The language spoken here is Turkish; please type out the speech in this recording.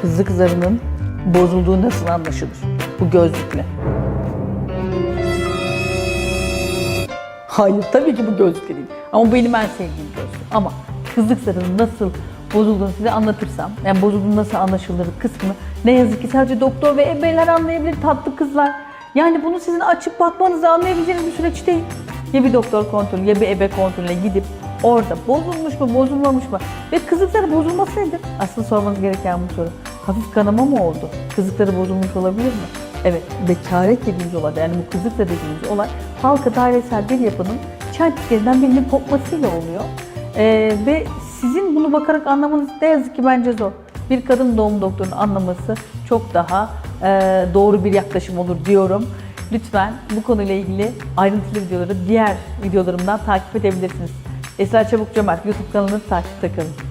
kızlık zarının bozulduğu nasıl anlaşılır? Bu gözlükle. Hayır tabii ki bu gözlükle değil. Ama benim en sevdiğim gözlük. Ama kızlık zarının nasıl bozulduğunu size anlatırsam, yani bozulduğu nasıl anlaşılır kısmını ne yazık ki sadece doktor ve ebeler anlayabilir tatlı kızlar. Yani bunu sizin açıp bakmanızı anlayabileceğiniz bir süreç değil. Ya bir doktor kontrolü ya bir ebe kontrolüne gidip orada bozulmuş mu bozulmamış mı ve kızlıkları bozulması nedir? Asıl sormanız gereken bu soru. Hafif kanama mı oldu? Kızlıkları bozulmuş olabilir mi? Evet, bekaret dediğimiz olay, yani bu kızlık da dediğimiz olay halka dairesel bir yapının çentiklerinden birinin kopmasıyla oluyor. Ee, ve sizin bunu bakarak anlamanız ne yazık ki bence zor. Bir kadın doğum doktorunun anlaması çok daha e, doğru bir yaklaşım olur diyorum. Lütfen bu konuyla ilgili ayrıntılı videoları diğer videolarımdan takip edebilirsiniz. Esra Çabuk Cömert YouTube kanalını takipte kalın.